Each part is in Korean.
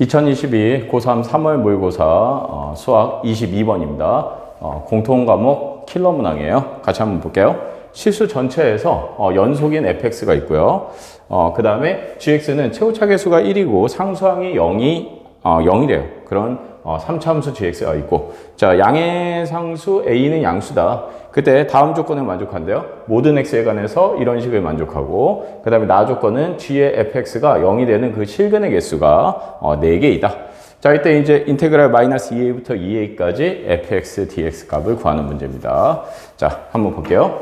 2022 고3 3월 모의고사 어, 수학 22번입니다. 어, 공통 과목 킬러 문항이에요. 같이 한번 볼게요. 실수 전체에서 어, 연속인 fx가 있고요. 그 다음에 gx는 최고차계수가 1이고 상수항이 0이 어, 0이래요. 그런 어, 3차함수 gx가 있고 자 양의 상수 a는 양수다. 그때 다음 조건을 만족한대요. 모든 x에 관해서 이런 식을 만족하고 그 다음에 나 조건은 g의 fx가 0이 되는 그 실근의 개수가 어, 4개이다. 자 이때 이제 인테그랄 마이너스 2a부터 2a까지 fx dx 값을 구하는 문제입니다. 자 한번 볼게요.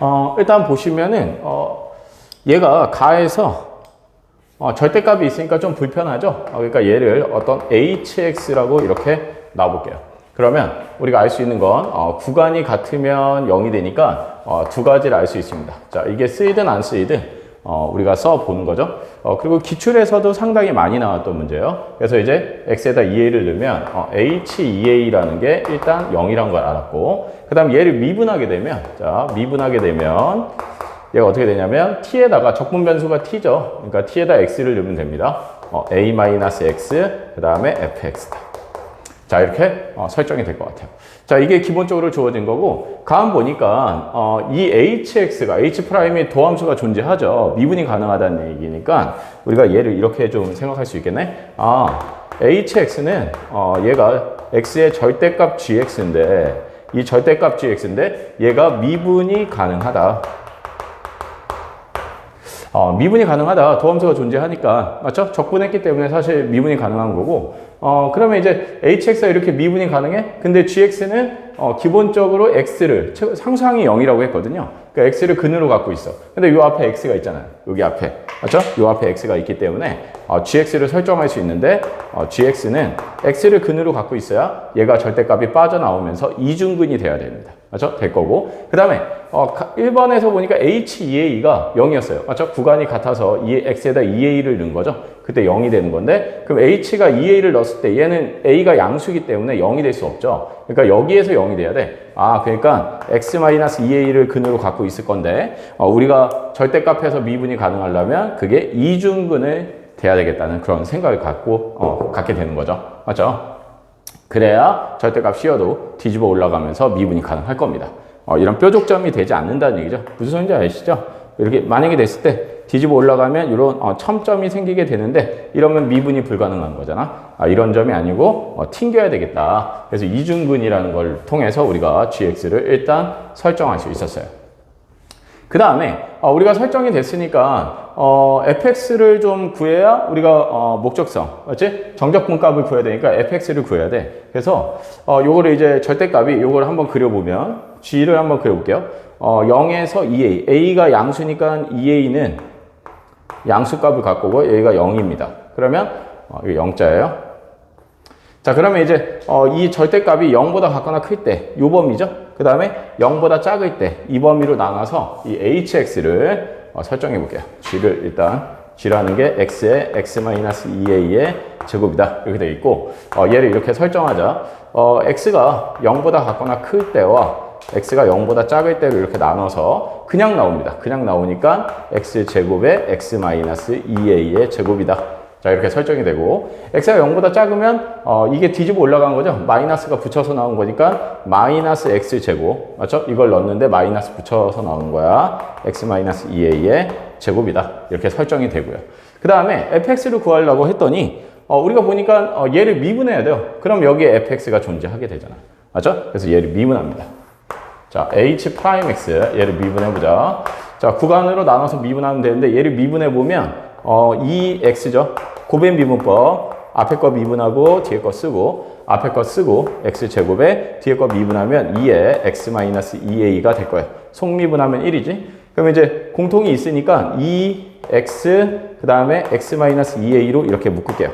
어, 일단 보시면은 어, 얘가 가에서 어, 절대값이 있으니까 좀 불편하죠? 어, 그러니까 얘를 어떤 hx라고 이렇게 놔볼게요. 그러면 우리가 알 수 있는 건 어, 구간이 같으면 0이 되니까 어, 두 가지를 알 수 있습니다. 자, 이게 쓰이든 안 쓰이든 어, 우리가 써보는 거죠. 어, 그리고 기출에서도 상당히 많이 나왔던 문제예요. 그래서 이제 x에다 2a를 넣으면 어, h2a라는 게 일단 0이란 걸 알았고 그 다음 얘를 미분하게 되면 자 미분하게 되면 얘가 어떻게 되냐면 t에다가 적분 변수가 t죠. 그러니까 t에다 x를 넣으면 됩니다. 어, a-x 그 다음에 fx다. 자 이렇게 어, 설정이 될 것 같아요. 자 이게 기본적으로 주어진 거고 가만 보니까 어, 이 hx가 h'이 도함수가 존재하죠. 미분이 가능하다는 얘기니까 우리가 얘를 이렇게 좀 생각할 수 있겠네. 아 hx는 어, 얘가 x의 절대값 gx인데 이 절대값 gx인데 얘가 미분이 가능하다. 어, 미분이 가능하다. 도함수가 존재하니까. 맞죠? 적분했기 때문에 사실 미분이 가능한 거고. 어, 그러면 이제 hx가 이렇게 미분이 가능해? 근데 gx는 어, 기본적으로 x를 상수항이 0이라고 했거든요. 그러니까 x를 근으로 갖고 있어. 근데 요 앞에 x가 있잖아요. 여기 앞에. 맞죠? 요 앞에 x가 있기 때문에 어, gx를 설정할 수 있는데 어, gx는 x를 근으로 갖고 있어야 얘가 절대값이 빠져나오면서 이중근이 돼야 됩니다. 맞죠? 될 거고. 그 다음에 어, 1번에서 보니까 h2a가 0이었어요. 맞죠? 구간이 같아서 x에다 2a를 넣은 거죠. 그때 0이 되는 건데 그럼 h가 2a를 넣었을 때 얘는 a가 양수기 때문에 0이 될 수 없죠. 그러니까 여기에서 0이 돼야 돼. 아 그러니까 x-2a를 근으로 갖고 있을 건데 어, 우리가 절대값에서 미분이 가능하려면 그게 이중근을 돼야 되겠다는 그런 생각을 갖고 어, 갖게 되는 거죠. 맞죠? 그래야 절대값 씌어도 뒤집어 올라가면서 미분이 가능할 겁니다. 어, 이런 뾰족점이 되지 않는다는 얘기죠. 무슨 소리인지 아시죠? 이렇게 만약에 됐을 때 뒤집어 올라가면 이런 어, 첨점이 생기게 되는데 이러면 미분이 불가능한 거잖아. 아, 이런 점이 아니고 어, 튕겨야 되겠다. 그래서 이중근이라는 걸 통해서 우리가 gx를 일단 설정할 수 있었어요. 그 다음에 어, 우리가 설정이 됐으니까 어, fx를 좀 구해야 우리가 어, 목적성, 맞지? 정적분 값을 구해야 되니까 fx를 구해야 돼. 그래서 어, 요거를 이제 절대값이 요거를 한번 그려보면 g를 한번 그려볼게요. 어, 0에서 2a, a가 양수니까 2a는 양수값을 갖고 오고 여기가 0입니다. 그러면 어, 이거 0자예요. 자 그러면 이제 어, 이 절대값이 0보다 같거나 클때요 범위죠. 그 다음에 0보다 작을 때 이 범위로 나눠서 이 hx를 어, 설정해 볼게요. g를 일단 g라는 게 x의 x-2a의 제곱이다 이렇게 되어 있고 어, 얘를 이렇게 설정하자 어, x가 0보다 같거나 클 때와 x가 0보다 작을 때를 이렇게 나눠서 그냥 나옵니다. 그냥 나오니까 x제곱의 x-2a의 제곱이다. 자 이렇게 설정이 되고 x가 0보다 작으면 어, 이게 뒤집어 올라간 거죠. 마이너스가 붙여서 나온 거니까 마이너스 x제곱 맞죠? 이걸 넣었는데 마이너스 붙여서 나온 거야. x-2a의 제곱이다. 이렇게 설정이 되고요. 그 다음에 fx를 구하려고 했더니 어, 우리가 보니까 어, 얘를 미분해야 돼요. 그럼 여기에 fx가 존재하게 되잖아. 맞죠? 그래서 얘를 미분합니다. 자, h'(x) 얘를 미분해 보자. 자, 구간으로 나눠서 미분하면 되는데 얘를 미분해 보면 어, 이 x죠. 고변 미분법. 앞에 거 미분하고 뒤에 거 쓰고 앞에 거 쓰고 x제곱에 뒤에 거 미분하면 2에 x-2a가 될 거예요. 속미분하면 1이지. 그럼 이제 공통이 있으니까 2x 그 다음에 x-2a로 이렇게 묶을게요.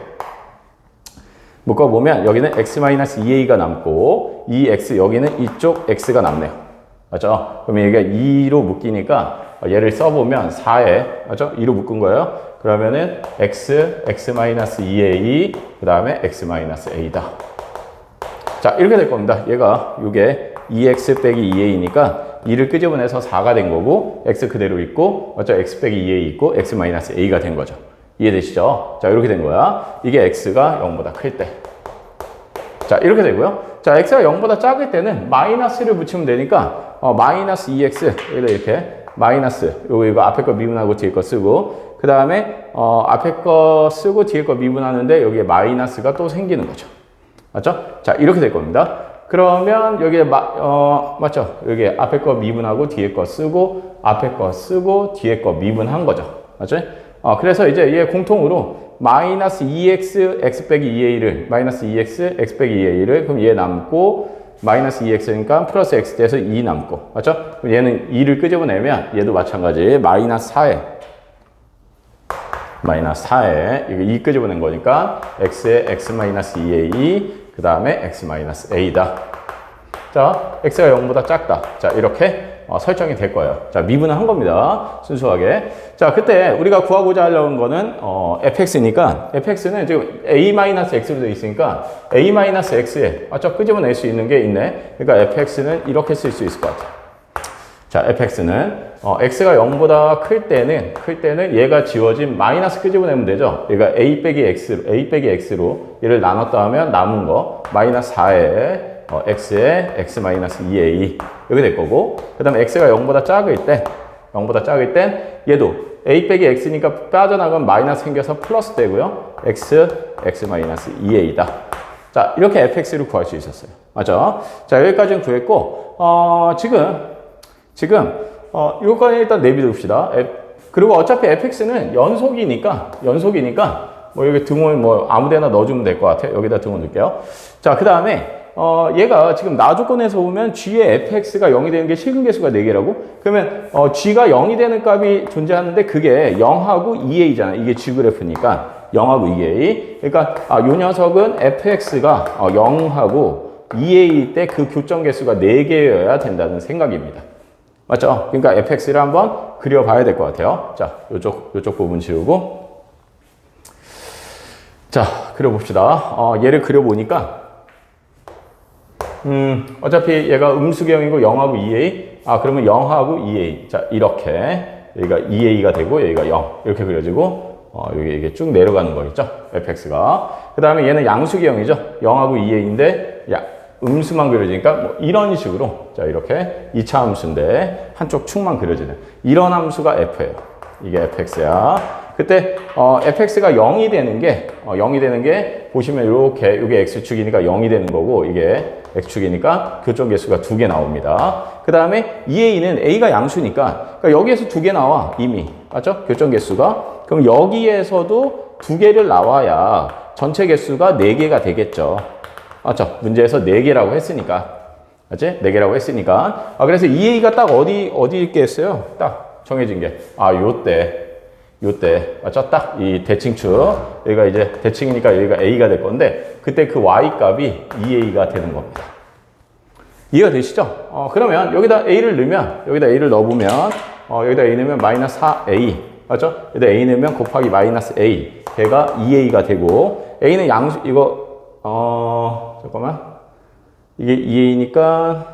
묶어 보면 여기는 x-2a가 남고 이 x 여기는 이쪽 x가 남네요. 맞죠? 그러면 여기가 2로 묶이니까 얘를 써보면 4에 맞죠? 2로 묶은 거예요. 그러면은 x, x-2a 그 다음에 x-a다. 자 이렇게 될 겁니다. 얘가 이게 2x 빼기 2a니까 2를 끄집어내서 4가 된 거고 x 그대로 있고 맞죠? x 빼기 2a 있고 x-a가 된 거죠. 이해되시죠? 자, 이렇게 된 거야. 이게 x가 0보다 클 때. 자, 이렇게 되고요. 자, x가 0보다 작을 때는 마이너스를 붙이면 되니까, 어, 마이너스 2x, 여기다 이렇게, 마이너스, 요거, 이거 앞에 거 미분하고 뒤에 거 쓰고, 그 다음에, 어, 앞에 거 쓰고 뒤에 거 미분하는데, 여기에 마이너스가 또 생기는 거죠. 맞죠? 자, 이렇게 될 겁니다. 그러면 여기에, 마, 어, 맞죠? 여기 앞에 거 미분하고 뒤에 거 쓰고, 앞에 거 쓰고, 뒤에 거 미분한 거죠. 맞죠? 어, 그래서 이제 얘 공통으로 마이너스 2x, x 빼기 2a를, 마이너스 2x, x 빼기 2a를, 그럼 얘 남고, 마이너스 2x니까 플러스 x 돼서 2 남고, 맞죠? 그럼 얘는 2를 끄집어내면 얘도 마찬가지, 마이너스 4에, 마이너스 4에, 이거 2 끄집어낸 거니까, x에 x 마이너스 2a, 그 다음에 x 마이너스 a다. 자, x가 0보다 작다. 자, 이렇게 어, 설정이 될 거예요. 자, 미분을 한 겁니다. 순수하게. 자, 그때 우리가 구하고자 하려는 거는 어, fx니까 fx는 지금 a-x로 되어 있으니까 a-x에 맞죠? 끄집어낼 수 있는 게 있네. 그러니까 fx는 이렇게 쓸 수 있을 것 같아요. 자, fx는 어, x가 0보다 클 때는 클 때는 얘가 지워진 마이너스 끄집어내면 되죠. 얘가 a 빼기 x a 빼기 x로 얘를 나눴다 하면 남은 거 마이너스 4에 어, x에 x 마이너스 2a 이렇게 될 거고 그 다음에 x가 0보다 작을 때 0보다 작을 땐 얘도 a 빼기 x니까 빠져나가면 마이너스 생겨서 플러스 되고요. x x 마이너스 2a다. 자 이렇게 fx를 구할 수 있었어요. 맞죠? 자 여기까지는 구했고 어, 지금 지금 어, 이거까지 일단 내비둡시다. 그리고 어차피 fx는 연속이니까 연속이니까 뭐 여기 등호를 뭐 아무데나 넣어주면 될 것 같아요. 여기다 등호 넣을게요. 자, 그 다음에 어, 얘가 지금 나 조건에서 보면 g의 fx가 0이 되는 게 실근 계수가 4개라고? 그러면 어, g가 0이 되는 값이 존재하는데 그게 0하고 2a잖아. 이게 g 그래프니까 0하고 2a. 그러니까 아, 요 녀석은 fx가 어, 0하고 2a 때 그 교점 개수가 4개여야 된다는 생각입니다. 맞죠? 그러니까 fx를 한번 그려봐야 될 것 같아요. 자, 요쪽, 요쪽 부분 지우고. 자, 그려봅시다. 어, 얘를 그려보니까, 음, 어차피 얘가 음수경이고 0하고 2a. 아, 그러면 0하고 2a. 자, 이렇게. 여기가 2a가 되고, 여기가 0. 이렇게 그려지고, 어, 여기 이게 쭉 내려가는 거겠죠? fx가. 그 다음에 얘는 양수경이죠? 0하고 2a인데, 야, 음수만 그려지니까 뭐 이런 식으로 자 이렇게 2차 함수인데 한쪽 축만 그려지는 이런 함수가 f예요. 이게 fx야. 그때 어, fx가 0이 되는 게 어, 0이 되는 게 보시면 이렇게 이게 x축이니까 0이 되는 거고 이게 x축이니까 교점 개수가 두 개 나옵니다. 그 다음에 2a는 a가 양수니까 그러니까 여기에서 두 개 나와 이미 맞죠? 교점 개수가 그럼 여기에서도 두 개를 나와야 전체 개수가 네 개가 되겠죠. 맞죠? 문제에서 4개라고 했으니까. 맞지? 4개라고 했으니까. 아, 그래서 EA가 딱 어디, 어디 있게 했어요? 딱 정해진 게. 아, 요 때. 요 때. 맞죠? 딱 이 대칭축. 여기가 이제 대칭이니까 여기가 A가 될 건데, 그때 그 Y 값이 EA가 되는 겁니다. 이해가 되시죠? 어, 그러면 여기다 A를 넣으면, 여기다 A를 넣어보면, 어, 여기다 A 넣으면 마이너스 4A. 맞죠? 여기다 A 넣으면 곱하기 마이너스 A. 걔가 2A가 되고, A는 양수, 이거, 어, 잠깐만. 이게 2a니까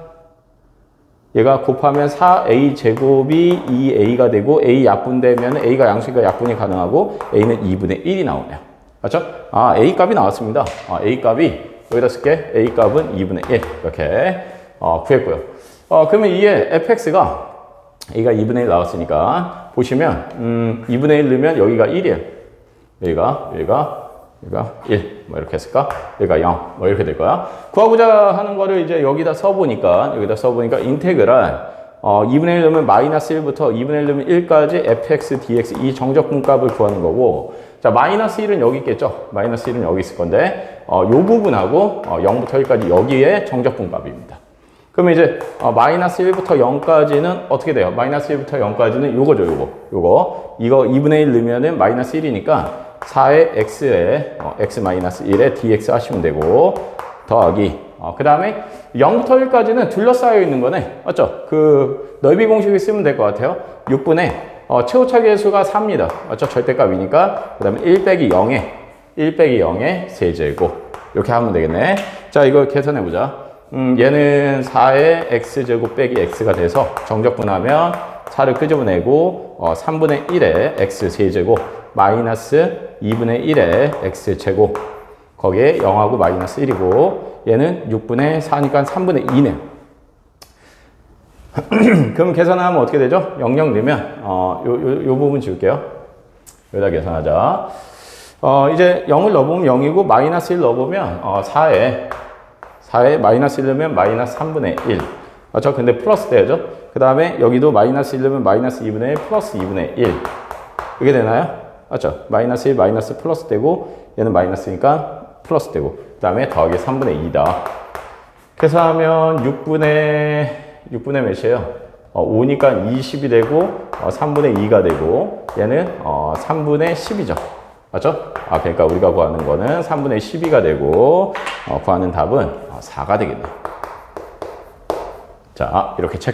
얘가 곱하면 4a 제곱이 2a가 되고 a 약분되면 a가 양수니까 약분이 가능하고 a는 2분의 1이 나오네요. 맞죠? 아, a 값이 나왔습니다. 아, a 값이 여기다 쓸게. a 값은 2분의 1 이렇게 어, 구했고요. 어, 그러면 이게 fx가 a가 2분의 1 나왔으니까 보시면 음, 2분의 1 넣으면 여기가 1이에요. 여기가 여기가 여기가 1, 뭐 이렇게 했을까? 여기가 0, 뭐 이렇게 될 거야. 구하고자 하는 거를 이제 여기다 써보니까, 여기다 써보니까 인테그랄, 어, 2분의 1 넣으면 마이너스 1부터 2분의 1 넣으면 1까지 fx, dx 이 정적분 값을 구하는 거고, 자, 마이너스 1은 여기 있겠죠? 마이너스 1은 여기 있을 건데, 어, 요 부분하고 어, 0부터 1까지 여기에 정적분 값입니다. 그러면 이제 어, 마이너스 1부터 0까지는 어떻게 돼요? 마이너스 1부터 0까지는 요거죠, 요거. 요거. 이거 2분의 1 넣으면은 마이너스 1이니까 4의 x에 어, x-1에 dx 하시면 되고 더하기. 어, 그 다음에 0부터 1까지는 둘러싸여 있는 거네. 맞죠? 그 넓이 공식을 쓰면 될 것 같아요. 6분의 어, 최고차 계 수가 4입니다. 맞죠? 절대값이니까. 그 다음에 1 빼기 0에 1 빼기 0에 세제곱. 이렇게 하면 되겠네. 자 이거 계산해 보자. 음, 얘는 4의 x제곱 빼기 x가 돼서 정적분하면 4를 끄집어내고 어, 3분의 1에 x 세제곱 마이너스 2분의 1의 x제곱 거기에 0하고 마이너스 1이고 얘는 6분의 4니까 3분의 2네요. 그럼 계산하면 어떻게 되죠? 00 넣으면 어, 요, 요, 요 부분 지울게요. 여기다 계산하자. 어, 이제 0을 넣어보면 0이고 마이너스 1 넣어보면 어, 4에 4에 마이너스 1 넣으면 마이너스 3분의 1. 맞죠? 근데 플러스 돼야죠? 그 다음에 여기도 마이너스 1 넣으면 마이너스 2분의 1 플러스 2분의 1. 이게 되나요? 맞죠? 마이너스 1 마이너스 플러스 되고 얘는 마이너스니까 플러스 되고 그 다음에 더하기 3분의 2다. 그래서 하면 6분의 6분의 몇이에요? 어, 5니까 20이 되고 어, 3분의 2가 되고 얘는 어, 3분의 10이죠. 맞죠? 아 그러니까 우리가 구하는 거는 3분의 12가 되고 어, 구하는 답은 어, 4가 되겠네. 자 이렇게 체크.